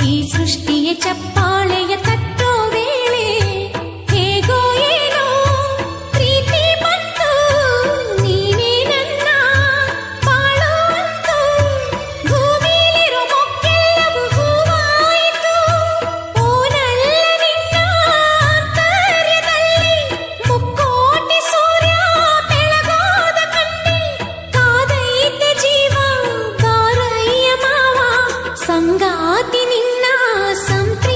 सृष्टि ये चप्पा। నిన్నా సంప్రీ